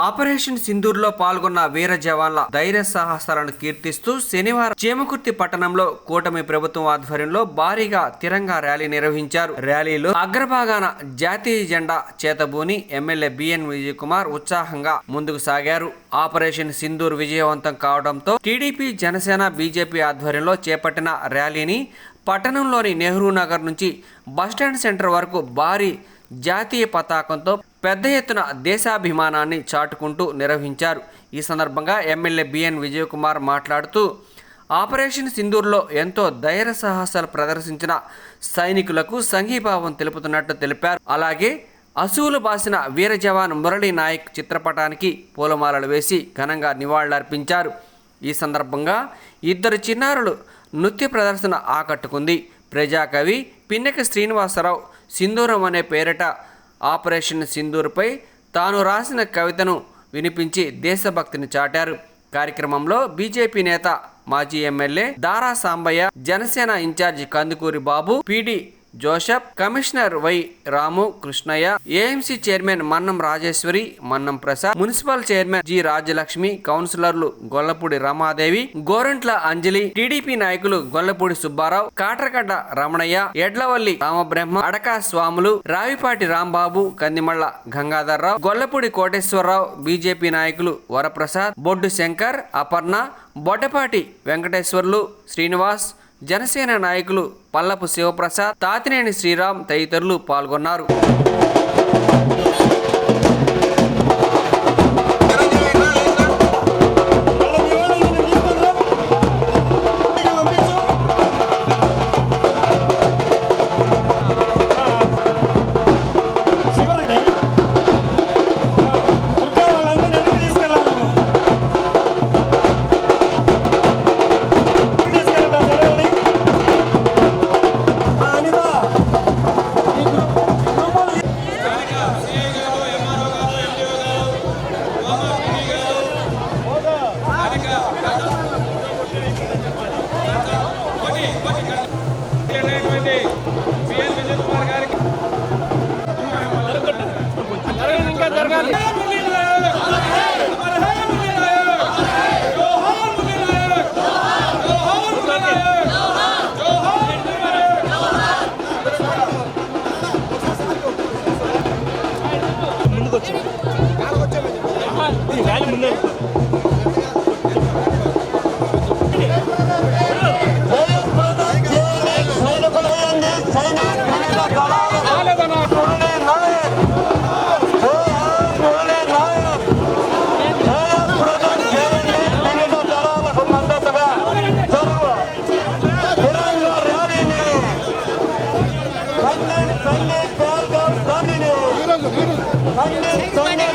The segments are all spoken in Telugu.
ఆపరేషన్ సింధూర్లో పాల్గొన్న వీర జవాన్ల ధైర్య సాహసాలను కీర్తిస్తూ శనివారం చేమకుర్తి పట్టణంలో కూటమి ప్రభుత్వం ఆధ్వర్యంలో భారీగా తిరంగా ర్యాలీ నిర్వహించారు. ర్యాలీలో అగ్రభాగాన జాతీయ జెండా చేతబూని ఎమ్మెల్యే బిఎన్ విజయ్ కుమార్ ఉత్సాహంగా ముందుకు సాగారు. ఆపరేషన్ సింధూర్ విజయవంతం కావడంతో టీడీపీ జనసేన బీజేపీ ఆధ్వర్యంలో చేపట్టిన ర్యాలీని పట్టణంలోని నెహ్రూ నగర్ నుంచి బస్టాండ్ సెంటర్ వరకు భారీ జాతీయ పతాకంతో పెద్ద ఎత్తున దేశాభిమానాన్ని చాటుకుంటూ నిర్వహించారు. ఈ సందర్భంగా ఎమ్మెల్యే బిఎన్ విజయకుమార్ మాట్లాడుతూ ఆపరేషన్ సింధూర్లో ఎంతో ధైర్య సాహసాలు ప్రదర్శించిన సైనికులకు సంఘీభావం తెలుపుతున్నట్టు తెలిపారు. అలాగే అసువులు బాసిన వీర జవాన్ మురళీ నాయక్ చిత్రపటానికి పూలమాలలు వేసి ఘనంగా నివాళులర్పించారు. ఈ సందర్భంగా ఇద్దరు చిన్నారులు నృత్య ప్రదర్శన ఆకట్టుకుంది. ప్రజాకవి పిన్నెక శ్రీనివాసరావు సింధూరం అనే పేరిట ఆపరేషన్ సింధూర్పై తాను రాసిన కవితను వినిపించి దేశభక్తిని చాటారు. కార్యక్రమంలో బీజేపీ నేత మాజీ MLA Dara Sambaiah Janasena in charge Kandukuri Babu PD Joseph commissioner Y Ramu Krishnaiah AMC chairman Mannam Rajeswari Mannam Prasad municipal chairman G Rajalakshmi కౌన్సిలర్లు గొల్లపూడి రమాదేవి గోరంట్ల అంజలి టీడీపీ నాయకులు గొల్లపూడి సుబ్బారావు కాటరగడ్డ రమణయ్య ఎడ్లవల్లి రామబ్రహ్మ అడకా స్వాములు రావిపాటి రాంబాబు కందిమళ్ళ గంగాధర్రావు గొల్లపూడి కోటేశ్వరరావు బీజేపీ నాయకులు వరప్రసాద్ బొడ్డు శంకర్ అపర్ణ బొడ్డపాటి వెంకటేశ్వర్లు శ్రీనివాస్ జనసేన నాయకులు పల్లపు శివప్రసాద్ తాతినేని శ్రీరామ్ తదితరులు పాల్గొన్నారు. Thunder, thunder, thunder, thunder, thunder, thunder, thunder, thunder,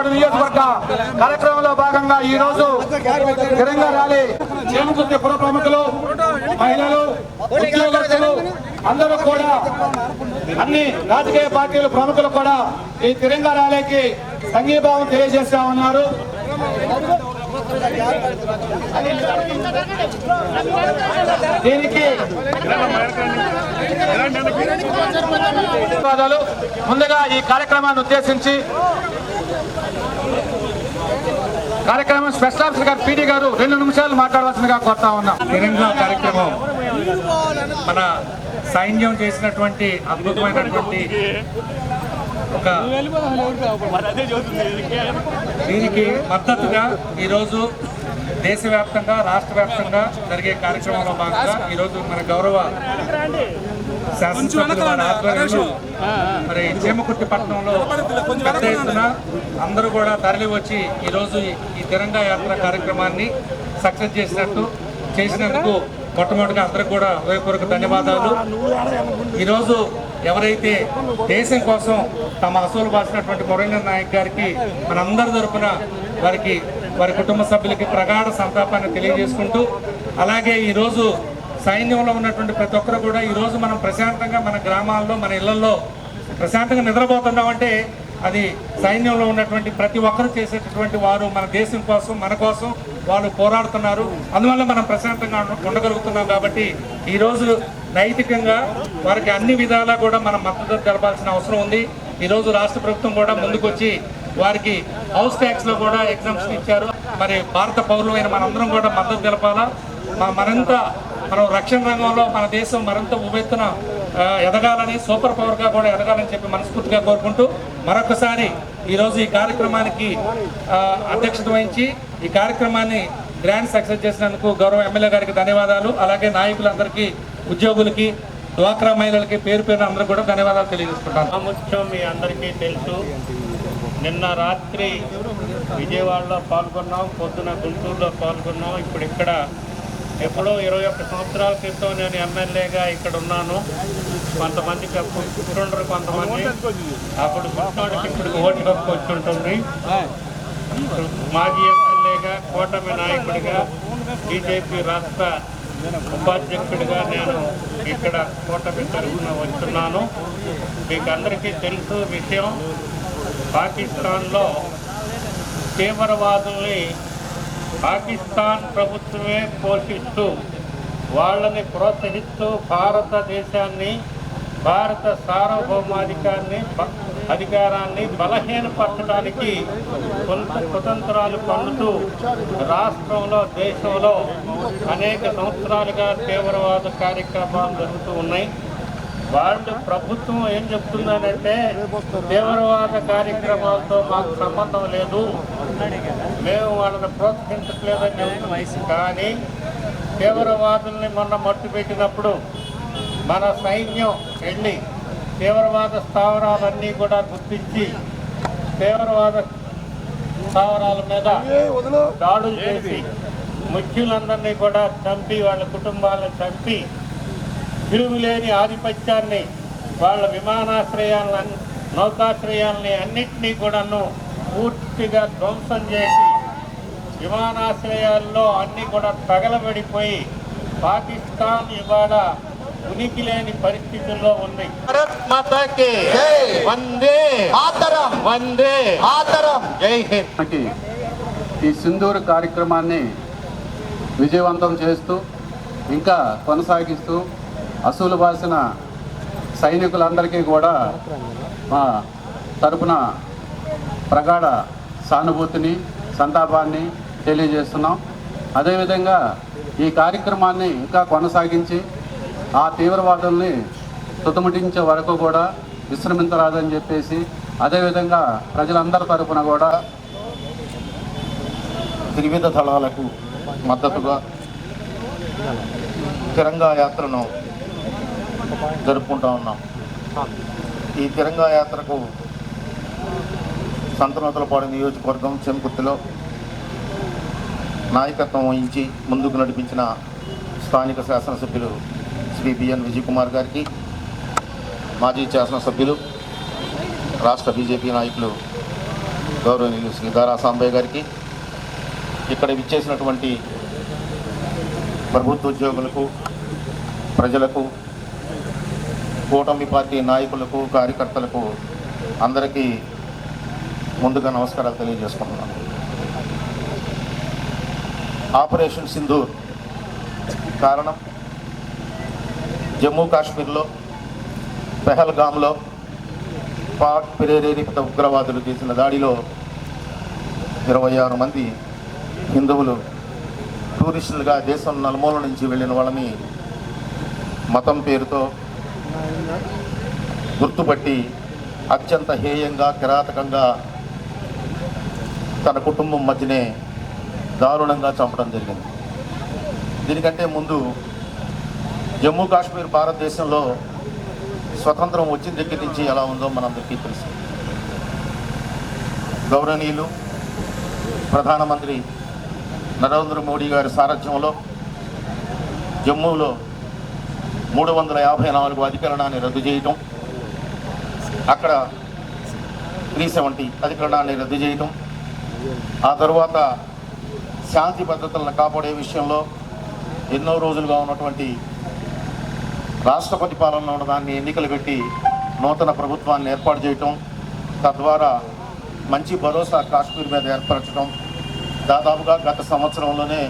సంతనూరుపాడు నియోజకవర్గ కార్యక్రమంలో భాగంగా ఈ రోజు తిరంగా ర్యాలీ చేమకుర్తి పుర ప్రముఖులు మహిళలు ఉద్యోగస్తులు అందరూ కూడా అన్ని రాజకీయ పార్టీల ప్రముఖులు కూడా ఈ తిరంగా ర్యాలీకి సంఘీభావం తెలియజేస్తా ఉన్నారు. దీనికి ముందుగా ఈ కార్యక్రమాన్ని ఉద్దేశించి కార్యక్రమం స్పెషల్ ఆఫీసర్ గారు పీడీ గారు రెండు నిమిషాలు మాట్లాడవలసిందిగా కోరుతా ఉన్నాం. కార్యక్రమం మన సైన్యం చేసినటువంటి అద్భుతమైనటువంటి ఒక దీనికి మద్దతుగా ఈరోజు దేశవ్యాప్తంగా రాష్ట్ర వ్యాప్తంగా జరిగే కార్యక్రమంలో భాగంగా ఈరోజు మన గౌరవ శాసనసభ్యులు మరి చేమకుర్తి పట్టణంలో పెద్ద ఎత్తున అందరూ కూడా తరలి వచ్చి ఈరోజు ఈ తిరంగా యాత్ర కార్యక్రమాన్ని సక్సెస్ చేసినట్టు చేసినందుకు మొట్టమొదటిగా అందరికి కూడా హృదయపూర్వక ధన్యవాదాలు. ఈరోజు ఎవరైతే దేశం కోసం తమ అసూలు బాసినటువంటి మురళీధర్ నాయక్ గారికి మనందరి తరపున వారికి వారి కుటుంబ సభ్యులకి ప్రగాఢ సంతాపాన్ని తెలియజేసుకుంటూ అలాగే ఈరోజు సైన్యంలో ఉన్నటువంటి ప్రతి ఒక్కరు కూడా ఈరోజు మనం ప్రశాంతంగా మన గ్రామాల్లో మన ఇళ్ళలో ప్రశాంతంగా నిద్రపోతున్నామంటే అది సైన్యంలో ఉన్నటువంటి ప్రతి ఒక్కరు చేసేటటువంటి వారు మన దేశం కోసం మన కోసం వాళ్ళు పోరాడుతున్నారు. అందువల్ల మనం ప్రశాంతంగా ఉండగలుగుతున్నాం కాబట్టి ఈరోజు నైతికంగా వారికి అన్ని విధాలా కూడా మనం మద్దతు తెలపాల్సిన అవసరం ఉంది. ఈరోజు రాష్ట్ర ప్రభుత్వం కూడా ముందుకొచ్చి వారికి హౌస్ ట్యాక్స్లో కూడా ఎగ్జామ్షన్ ఇచ్చారు. మరి భారత పౌరులైన మనందరం కూడా మద్దతు తెలపాలా? మరింత మనం రక్షణ రంగంలో మన దేశం మరింత ఉవ్వెత్తున ఎదగాలని సూపర్ పవర్గా కూడా ఎదగాలని చెప్పి మనస్ఫూర్తిగా కోరుకుంటూ మరొకసారి ఈరోజు ఈ కార్యక్రమానికి అధ్యక్షత వహించి ఈ కార్యక్రమాన్ని గ్రాండ్ సక్సెస్ చేసినందుకు గౌరవ ఎమ్మెల్యే గారికి ధన్యవాదాలు. అలాగే నాయకులందరికీ ఉద్యోగులకి డ్వాక్రా మహిళలకి పేరు పేరు అందరూ కూడా ధన్యవాదాలు తెలియజేసుకుంటాను. మీ అందరికీ తెలుసు. నిన్న రాత్రి విజయవాడలో పాల్గొన్నాం పొద్దున గుంటూరులో పాల్గొన్నాం. ఇప్పుడు ఇక్కడ ఎప్పుడో ఇరవై ఒక్క సంవత్సరాల క్రితం నేను ఎమ్మెల్యేగా ఇక్కడ ఉన్నాను. కొంతమందికి అప్పుడు కొంతమంది అప్పుడు పుట్టినోడికి ఇప్పుడు ఓటు హక్కు వచ్చి ఉంటుంది. మాజీ ఎమ్మెల్యేగా కూటమి నాయకుడిగా బీజేపీ రాష్ట్ర ఉపాధ్యక్షుడిగా నేను ఇక్కడ కూటమి తరఫున వస్తున్నాను. మీకు అందరికీ తెలుసు విషయం. పాకిస్తాన్లో తీవ్రవాదుల్ని పాకిస్తాన్ ప్రభుత్వమే పోషిస్తూ వాళ్ళని ప్రోత్సహిస్తూ భారతదేశాన్ని భారత సార్వభౌమాధికారాన్ని అధికారాన్ని బలహీనపరచడానికి కొంత కుతంత్రాలు పన్నుతూ రాష్ట్రంలో దేశంలో అనేక సంవత్సరాలుగా తీవ్రవాద కార్యక్రమాలు జరుగుతూ ఉన్నాయి. వాళ్ళు ప్రభుత్వం ఏం చెప్తుందనంటే తీవ్రవాద కార్యక్రమాలతో మాకు సంబంధం లేదు. మేము వాళ్ళని ప్రోత్సహించట్లేదని వయసు కానీ తీవ్రవాదుల్ని మొన్న మట్టు పెట్టినప్పుడు మన సైన్యం వెళ్ళి తీవ్రవాద స్థావరాలన్నీ కూడా గుర్తించి తీవ్రవాద స్థావరాల మీద దాడులు చేసి ముఖ్యులందరినీ కూడా చంపి వాళ్ళ కుటుంబాలను చంపి తిరుగులేని ఆధిపత్యాన్ని వాళ్ళ విమానాశ్రయాలను నౌకాశ్రయాలని అన్నింటినీ కూడాను పూర్తిగా ధ్వంసం చేసి విమానాశ్రయాల్లో అన్నీ కూడా తగలబడిపోయి పాకిస్తాన్ ఇవాళ ఉనికి లేని పరిస్థితుల్లో ఉంది. భారత్ మాతాకి వందే ఆతరం. వందే ఆతరం. జై హింద్. ఈ సింధూరు కార్యక్రమాన్ని విజయవంతం చేస్తూ ఇంకా కొనసాగిస్తూ అసూలు బాసిన సైనికులందరికీ కూడా మా తరపున ప్రగాఢ సానుభూతిని సంతాపాన్ని తెలియజేస్తున్నాం. అదేవిధంగా ఈ కార్యక్రమాన్ని ఇంకా కొనసాగించి ఆ తీవ్రవాదుల్ని తుతముటించే వరకు కూడా విశ్రమించరాదని చెప్పేసి అదేవిధంగా ప్రజలందరి తరపున కూడా త్రివిధ దళాలకు మద్దతుగా తిరంగా యాత్రను జరుపుకుంటా ఉన్నాం. ఈ తిరంగా యాత్రకు సంతనోతలపాడు నియోజకవర్గం చెంకుర్తిలో నాయకత్వం వహించి ముందుకు నడిపించిన స్థానిక శాసనసభ్యులు శ్రీ బిఎన్ విజయ్ కుమార్ గారికి మాజీ శాసనసభ్యులు రాష్ట్ర బీజేపీ నాయకులు గౌరవనీయులు శ్రీ దారా సాంబయ్య గారికి ఇక్కడ విచ్చేసినటువంటి ప్రభుత్వ ఉద్యోగులకు ప్రజలకు కూటమి పార్టీ నాయకులకు కార్యకర్తలకు అందరికీ ముందుగా నమస్కారాలు తెలియజేసుకుంటున్నాను. ఆపరేషన్ సింధూర్ కారణం జమ్మూ కాశ్మీర్లో పెహల్గామ్లో పాక్ ప్రేరేపిత ఉగ్రవాదులు చేసిన దాడిలో ఇరవై ఆరు మంది హిందువులు టూరిస్టులుగా దేశం నలుమూల నుంచి వెళ్ళిన వాళ్ళని మతం పేరుతో గుర్తుపట్టి అత్యంత హేయంగా కిరాతకంగా తన కుటుంబం మధ్యనే దారుణంగా చంపడం జరిగింది. దీనికంటే ముందు జమ్మూ కాశ్మీర్ భారతదేశంలో స్వతంత్రం వచ్చిన దగ్గర నుంచి ఎలా ఉందో మనందరికీ తెలుసు. గౌరవనీయులు ప్రధానమంత్రి నరేంద్ర మోడీ గారి సారథ్యంలో జమ్మూలో మూడు వందల యాభై నాలుగు అధికరణాన్ని రద్దు చేయటం అక్కడ త్రీ సెవెంటీ అధికరణాన్ని రద్దు చేయటం ఆ తర్వాత శాంతి భద్రతలను కాపాడే విషయంలో ఎన్నో రోజులుగా ఉన్నటువంటి రాష్ట్రపతి పాలనలో ఉన్న దాన్ని ఎన్నికలు పెట్టి నూతన ప్రభుత్వాన్ని ఏర్పాటు చేయటం తద్వారా మంచి భరోసా కాశ్మీర్ మీద ఏర్పరచడం దాదాపుగా గత సంవత్సరంలోనే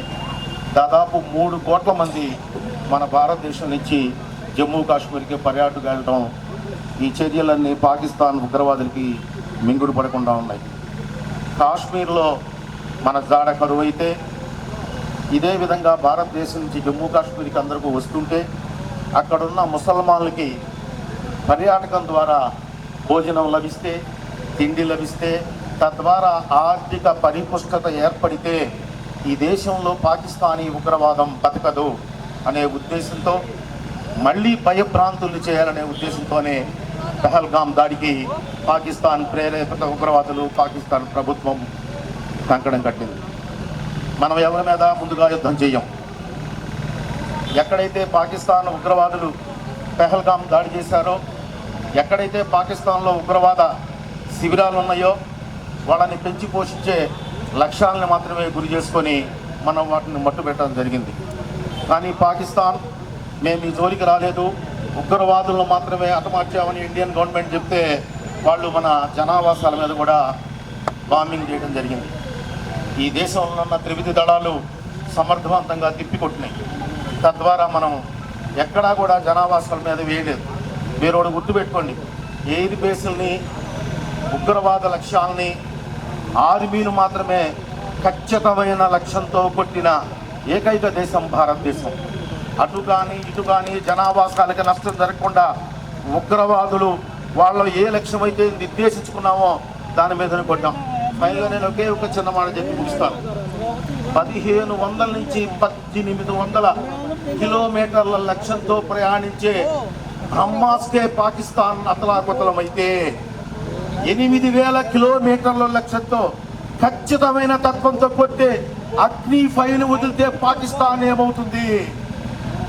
దాదాపు మూడు కోట్ల మంది మన భారతదేశం నుంచి జమ్మూ కాశ్మీర్కి పర్యాటకు వెళ్ళటం ఈ చర్యలన్నీ పాకిస్తాన్ ఉగ్రవాదులకి మింగుడు పడకుండా ఉన్నాయి. కాశ్మీర్లో మన జాడ కరువైతే ఇదే విధంగా భారతదేశం నుంచి జమ్మూ కాశ్మీర్కి అందరికీ వస్తుంటే అక్కడున్న ముసల్మాన్లకి పర్యాటకం ద్వారా భోజనం లభిస్తే తిండి లభిస్తే తద్వారా ఆర్థిక పరిపుష్టత ఏర్పడితే ఈ దేశంలో పాకిస్తానీ ఉగ్రవాదం బతకదు. అనే ఉద్దేశంతో మళ్ళీ భయభ్రాంతులు చేయాలనే ఉద్దేశంతోనే పహల్గామ్ దాడికి పాకిస్తాన్ ప్రేరేపిత ఉగ్రవాదులు పాకిస్తాన్ ప్రభుత్వం కంకణం కట్టింది. మనం ఎవరి మీద ముందుగా యుద్ధం చేయం ఎక్కడైతే పాకిస్తాన్ ఉగ్రవాదులు పెహల్గాం దాడి చేశారో ఎక్కడైతే పాకిస్తాన్లో ఉగ్రవాద శిబిరాలు ఉన్నాయో వాళ్ళని పెంచి పోషించే లక్ష్యాలను మాత్రమే గురి చేసుకొని మనం వాటిని మట్టుపెట్టడం జరిగింది. కానీ పాకిస్తాన్ మేము ఈ జోలికి రాలేదు. ఉగ్రవాదులను మాత్రమే హతమార్చామని ఇండియన్ గవర్నమెంట్ చెప్తే వాళ్ళు మన జనావాసాల మీద కూడా బాంబింగ్ చేయడం జరిగింది. ఈ దేశంలో ఉన్న త్రివిధి దళాలు సమర్థవంతంగా తిప్పికొట్టినాయి. తద్వారా మనం ఎక్కడా కూడా జనావాసాల మీద వేయలేదు. మీరు ఒకటి గుర్తుపెట్టుకోండి ఎయిర్ బేసుల్ని ఉగ్రవాద లక్ష్యాల్ని ఆర్మీలు మాత్రమే ఖచ్చితమైన లక్ష్యంతో కొట్టిన ఏకైక దేశం భారతదేశం. అటు కానీ ఇటు కానీ జనావాసాలకి నష్టం జరగకుండా ఉగ్రవాదులు వాళ్ళు ఏ లక్ష్యం అయితే నిర్దేశించుకున్నామో దాని మీదనే కొట్టాం. పైగా నేను ఒకే ఒక చిన్న మాట చెప్పి ముగిస్తాను. పదిహేను వందల నుంచి పద్దెనిమిది వందల కిలోమీటర్ల లక్ష్యంతో ప్రయాణించే బ్రహ్మాస్కే పాకిస్తాన్ అతలాకుతలమైతే ఎనిమిది వేల కిలోమీటర్ల లక్ష్యంతో ఖచ్చితమైన తత్వంతో కొట్టే అగ్ని ఫైవ్ వదిలితే పాకిస్తాన్ ఏమవుతుంది?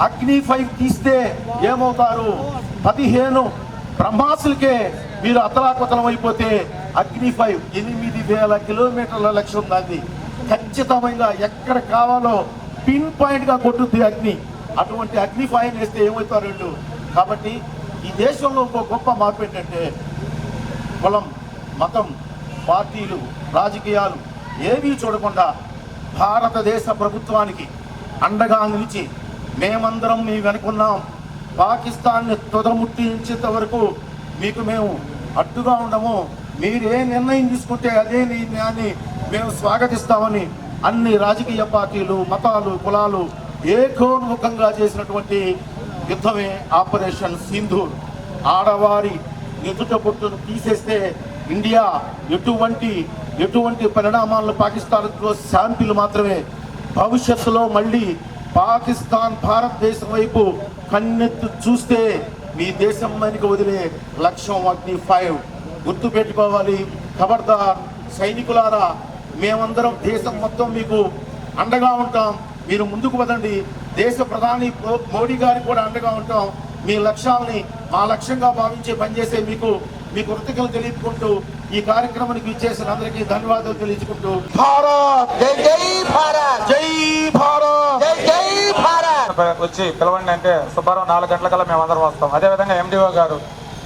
అగ్ని ఫైవ్ తీస్తే ఏమవుతారు? పదిహేను బ్రహ్మాసులకే మీరు అతలాకుతలం అయిపోతే అగ్ని ఫైవ్ ఎనిమిది వేల కిలోమీటర్ల లక్ష్యం దాన్ని ఖచ్చితమైన ఎక్కడ కావాలో పిన్ పాయింట్గా కొట్టుద్ది అగ్ని. అటువంటి అగ్ని ఫైవ్ వేస్తే ఏమవుతారు వీళ్ళు? కాబట్టి ఈ దేశంలో ఇంకో గొప్ప మార్పు ఏంటంటే కులం మతం పార్టీలు రాజకీయాలు ఏవీ చూడకుండా భారతదేశ ప్రభుత్వానికి అండగా నిలిచి మేమందరం మీ వెనుకున్నాం. పాకిస్తాన్ని తుదముట్టించేంత వరకు మీకు మేము అడ్డుగా ఉండము. మీరే నిర్ణయం తీసుకుంటే అదే నిర్ణయాన్ని మేము స్వాగతిస్తామని అన్ని రాజకీయ పార్టీలు మతాలు కులాలు ఏకోన్ముఖంగా చేసినటువంటి యుద్ధమే ఆపరేషన్ సింధు ఆడవారి ఎదుట పొట్టును తీసేస్తే ఇండియా ఎటువంటి ఎటువంటి పరిణామాలను పాకిస్తాన్లో శాంతిలు మాత్రమే. భవిష్యత్తులో మళ్ళీ పాకిస్తాన్ భారతదేశం వైపు కన్నెత్తు చూస్తే మీ దేశం మనకి వదిలే లక్ష్యం అగ్ని ఫైవ్ గుర్తు పెట్టుకోవాలి ఖబర్దార్ సైనికులారా మేమందరం దేశం మొత్తం మీకు అండగా ఉంటాం. మీరు ముందుకు వదండి. దేశ ప్రధాని మోడీ గారికి కూడా అండగా ఉంటాం. మీ లక్ష్యాలని మా లక్ష్యంగా భావించి పనిచేసే మీకు మీ కృతజ్ఞతలు తెలుపుకుంటూ ఈ కార్యక్రమానికి ఇచ్చేసిన అందరికీ ధన్యవాదాలు తెలియజుకుంటూ భారత్! జై జై భారత్! జై భారత్! జై జై భారత్! వచ్చి పిలవండి అంటే సుబ్బారావు నాలుగు గంటలకల్లా మేము అందరం వస్తాం. అదేవిధంగా ఎండిఓ గారు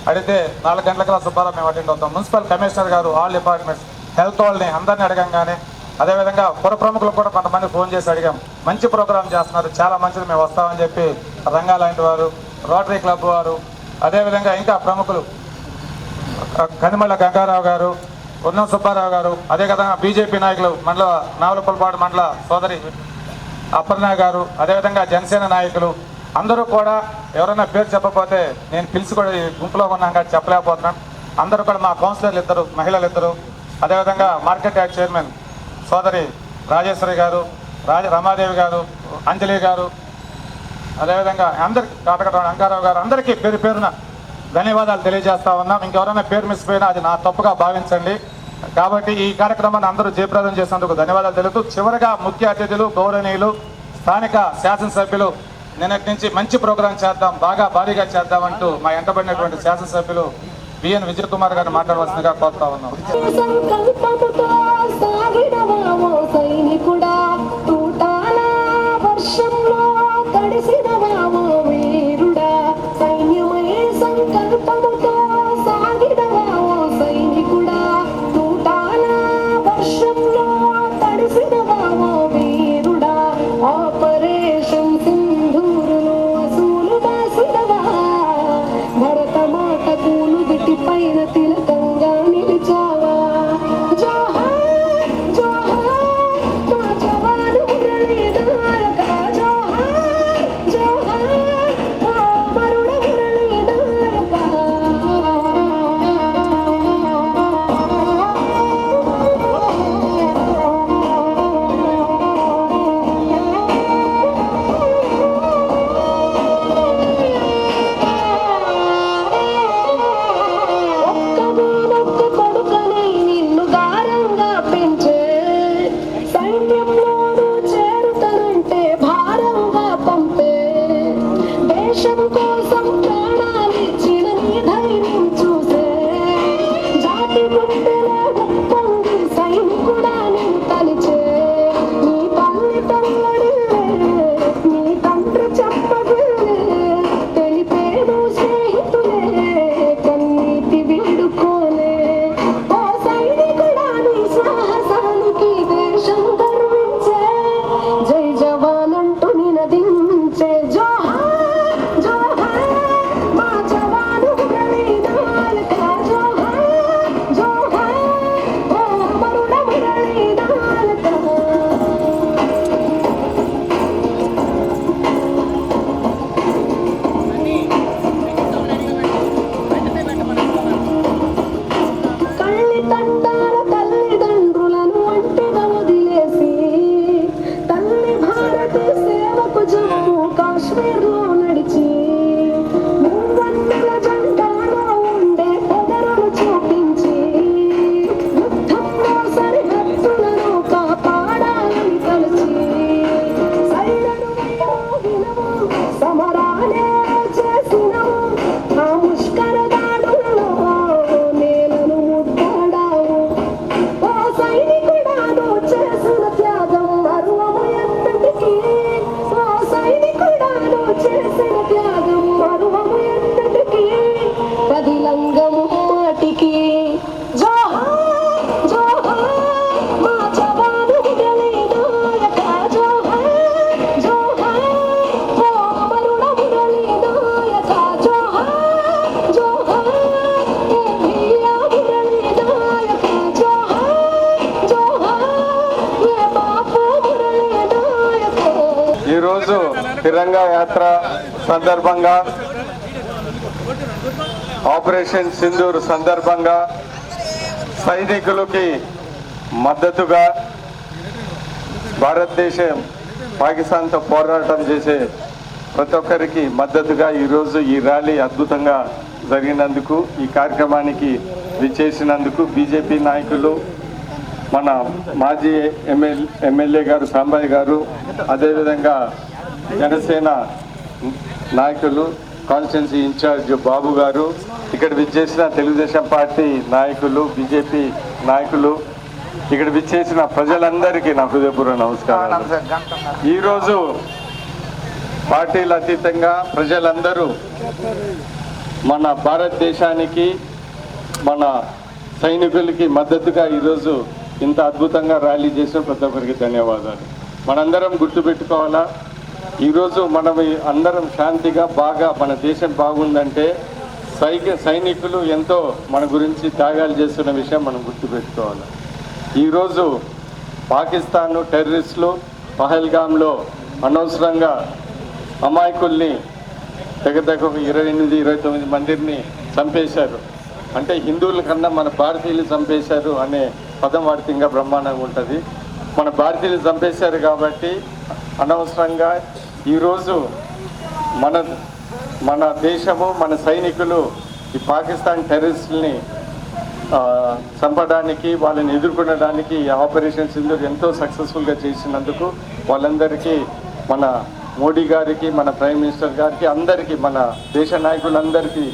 అడిగితే నాలుగు గంటలకల్లా సుబ్బారావు మేము అటెండ్ అవుతాం. Municipal commissioner garu all departments health వాళ్ళని అందరిని అడగంగానే అదేవిధంగా పుర ప్రముఖులకు కూడా కొంతమంది ఫోన్ చేసి అడిగాం. మంచి ప్రోగ్రామ్ చేస్తున్నారు. చాలా మంచిది మేము వస్తామని చెప్పి రంగా లాంటి వారు రోటరీ క్లబ్ వారు అదేవిధంగా ఇంకా ప్రముఖులు కనిమల్ల గంగారావు గారు ఉన్నం సుబ్బారావు గారు అదే విధంగా బీజేపీ నాయకులు మండల నావలపల్పాడు మండల సోదరి అపర్ణ గారు అదేవిధంగా జనసేన నాయకులు అందరూ కూడా ఎవరైనా పేరు చెప్పకపోతే నేను పిలిచి కూడా ఈ గుంపులో ఉన్నాక చెప్పలేకపోతున్నాను. అందరూ కూడా మా కౌన్సిలర్లు ఇద్దరు మహిళలు ఇద్దరు అదేవిధంగా మార్కెట్ యార్డ్ చైర్మన్ సోదరి రాజేశ్వరి గారు రాజ రమాదేవి గారు అంజలి గారు అదేవిధంగా అందరికి కాటకట అంకారావు గారు అందరికీ పేరు పేరున ధన్యవాదాలు తెలియజేస్తా ఉన్నాం. ఇంకెవరైనా పేరు మిస్ పోయినా అది నా తప్పుగా భావించండి. కాబట్టి ఈ కార్యక్రమాన్ని అందరూ జయప్రదం చేసినందుకు ధన్యవాదాలు తెలుపుతూ చివరిగా ముఖ్య అతిథులు గౌరవనీయులు స్థానిక శాసనసభ్యులు నిన్నటి నుంచి మంచి ప్రోగ్రాం చేద్దాం బాగా భారీగా చేద్దామంటూ మా ఎంటబడినటువంటి శాసనసభ్యులు బిఎన్ విజయ్ కుమార్ గారిని మాట్లాడవలసిందిగా కోరుతా ఉన్నాం. తిరంగా యాత్ర సందర్భంగా ఆపరేషన్ సింధూర్ సందర్భంగా సైనికులకి మద్దతుగా భారతదేశం పాకిస్తాన్తో పోరాటం చేసే ప్రతి ఒక్కరికి మద్దతుగా ఈరోజు ఈ ర్యాలీ అద్భుతంగా జరిగినందుకు ఈ కార్యక్రమానికి విచ్చేసినందుకు బీజేపీ నాయకులు మన మాజీ ఎమ్మెల్యే ఎమ్మెల్యే గారు సాంబయ్య గారు అదేవిధంగా జనసేన నాయకులు కాన్స్టిట్యున్సీ ఇన్ఛార్జ్ బాబు గారు ఇక్కడ విచ్చేసిన తెలుగుదేశం పార్టీ నాయకులు బీజేపీ నాయకులు ఇక్కడ విచ్చేసిన ప్రజలందరికీ నా హృదయపూర్వ నమస్కారం ఈరోజు పార్టీల అతీతంగా ప్రజలందరూ మన భారతదేశానికి మన సైనికులకి మద్దతుగా ఈరోజు ఇంత అద్భుతంగా ర్యాలీ చేసిన ప్రతి ఒక్కరికి ధన్యవాదాలు. మనందరం గుర్తుపెట్టుకోవాలా? ఈరోజు మనం అందరం శాంతిగా బాగా మన దేశం బాగుందంటే సైక సైనికులు ఎంతో మన గురించి త్యాగాలు చేస్తున్న విషయం మనం గుర్తుపెట్టుకోవాలి. ఈరోజు పాకిస్తాన్ టెర్రరిస్టులు పహల్గామ్లో అనవసరంగా అమాయకుల్ని దగ్గర దగ్గర ఇరవై ఎనిమిది ఇరవై తొమ్మిది మందిని చంపేశారు. అంటే హిందువుల కన్నా మన భారతీయులు చంపేశారు అనే పదం వాడితే ఇంకా బ్రహ్మాండంగా ఉంటుంది. మన భారతీయులు చంపేశారు కాబట్టి అనవసరంగా ఈరోజు మన మన దేశము మన సైనికులు ఈ పాకిస్తాన్ టెర్రరిస్టుల్ని చంపడానికి వాళ్ళని ఎదుర్కొనడానికి ఈ ఆపరేషన్ సింధూర్ ఎంతో సక్సెస్ఫుల్గా చేసినందుకు వాళ్ళందరికీ మన మోడీ గారికి మన ప్రైమ్ మినిస్టర్ గారికి అందరికీ మన దేశ నాయకులందరికీ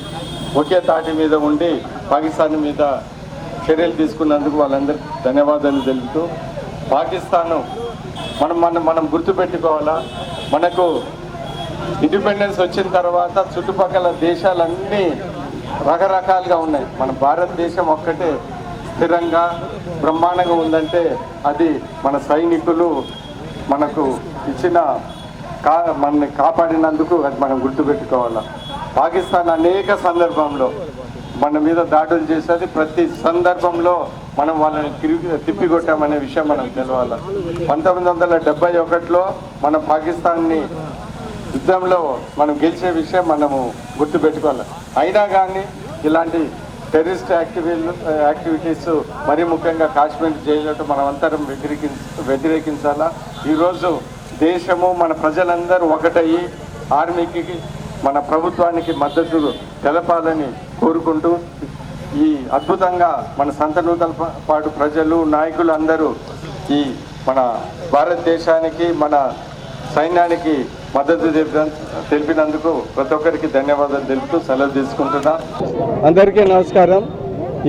ఒకే తాటి మీద ఉండి పాకిస్తాన్ మీద చర్యలు తీసుకున్నందుకు వాళ్ళందరికీ ధన్యవాదాలు తెలుపుతూ పాకిస్తాను మనం మనం మనం గుర్తుపెట్టుకోవాలా? మనకు ఇండిపెండెన్స్ వచ్చిన తర్వాత చుట్టుపక్కల దేశాలన్నీ రకరకాలుగా ఉన్నాయి. మన భారతదేశం ఒక్కటే స్థిరంగా బ్రహ్మాండంగా ఉందంటే అది మన సైనికులు మనకు ఇచ్చిన కా మనని కాపాడినందుకు అది మనం గుర్తుపెట్టుకోవాలి. పాకిస్తాన్ అనేక సందర్భంలో మన మీద దాడులు చేసేది ప్రతి సందర్భంలో మనం వాళ్ళని తిరిగి తిప్పికొట్టామనే విషయం మనం తెలవాలి? పంతొమ్మిది వందల డెబ్బై ఒకటిలో మన పాకిస్తాన్ని యుద్ధంలో మనం గెలిచే విషయం మనము గుర్తుపెట్టుకోవాలి? అయినా కానీ ఇలాంటి టెర్రరిస్ట్ యాక్టివి యాక్టివిటీస్ మరీ ముఖ్యంగా కాశ్మీర్ జైలు మనం అంతరం వ్యతిరేకి వ్యతిరేకించాలా? ఈరోజు దేశము మన ప్రజలందరూ ఒకటయ్యి ఆర్మీకి మన ప్రభుత్వానికి మద్దతు తెలపాలని కోరుకుంటూ ఈ అద్భుతంగా మన సంతనూతల పాటు ప్రజలు నాయకులు అందరూ ఈ మన భారతదేశానికి మన సైన్యానికి మద్దతు తెలిపినందుకు ప్రతి ఒక్కరికి ధన్యవాదాలు తెలుపుతూ సెలవు తీసుకుంటున్నా. అందరికీ నమస్కారం.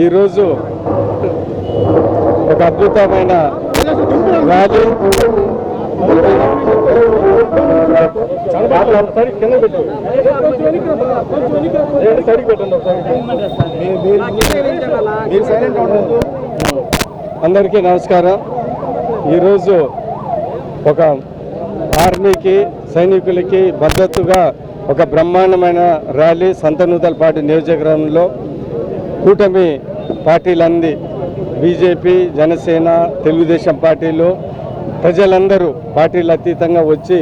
ఈరోజు ఒక అద్భుతమైన ర్యాలీ. కింద సైడ్కి పెట్టండి అందరికీ నమస్కారం. ఈరోజు ఒక ఆర్మీకి సైనికులకి మద్దతుగా ఒక బ్రహ్మాండమైన ర్యాలీ సంతనూతలపాటి నియోజకవర్గంలో కూటమి పార్టీలన్నీ బీజేపీ జనసేన తెలుగుదేశం పార్టీలు ప్రజలందరూ పార్టీలు అతీతంగా వచ్చి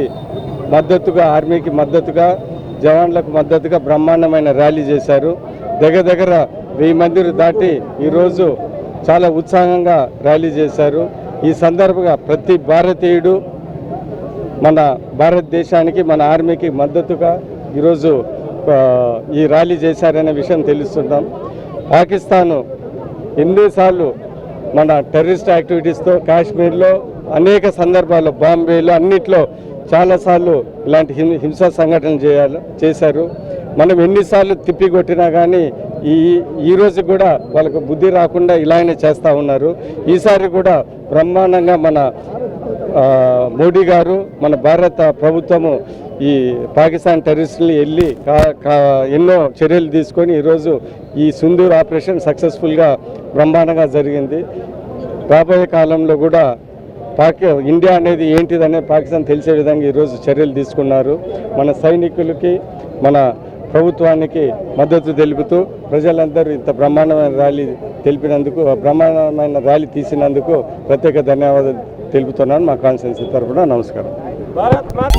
మద్దతుగా ఆర్మీకి మద్దతుగా జవాన్లకు మద్దతుగా బ్రహ్మాండమైన ర్యాలీ చేశారు. దగ్గర దగ్గర వెయ్యి మందిని దాటి ఈరోజు చాలా ఉత్సాహంగా ర్యాలీ చేశారు. ఈ సందర్భంగా ప్రతి భారతీయుడు మన భారతదేశానికి మన ఆర్మీకి మద్దతుగా ఈరోజు ఈ ర్యాలీ చేశారనే విషయం తెలుస్తున్నాం పాకిస్తాను ఎన్నిసార్లు మన టెర్రరిస్ట్ యాక్టివిటీస్తో కాశ్మీర్లో అనేక సందర్భాల్లో బాంబేలో అన్నిట్లో చాలాసార్లు ఇలాంటి హిం హింసా సంఘటనలు చేయాలి చేశారు. మనం ఎన్నిసార్లు తిప్పికొట్టినా కానీ ఈ ఈరోజు కూడా వాళ్ళకు బుద్ధి రాకుండా ఇలానే చేస్తూ ఉన్నారు. ఈసారి కూడా బ్రహ్మాండంగా మన మోడీ గారు మన భారత ప్రభుత్వము ఈ పాకిస్తాన్ టెర్రరిస్టులు వెళ్ళి కా- కా- ఎన్నో చర్యలు తీసుకొని ఈరోజు ఈ సుందూర్ ఆపరేషన్ సక్సెస్ఫుల్గా బ్రహ్మాండంగా జరిగింది. రాబోయే కాలంలో కూడా పాకి ఇండియా అనేది ఏంటిదనే పాకిస్తాన్ తెలిసే విధంగా ఈరోజు చర్యలు తీసుకున్నారు. మన సైనికులకి మన ప్రభుత్వానికి మద్దతు తెలుపుతూ ప్రజలందరూ ఇంత బ్రహ్మాండమైన ర్యాలీ తెలిపినందుకు బ్రహ్మాండమైన ర్యాలీ తీసినందుకు ప్రత్యేక ధన్యవాదాలు తెలుపుతున్నాను మా కాన్స్టిట్యున్సీ తరఫున. నమస్కారం. భారత్ మాత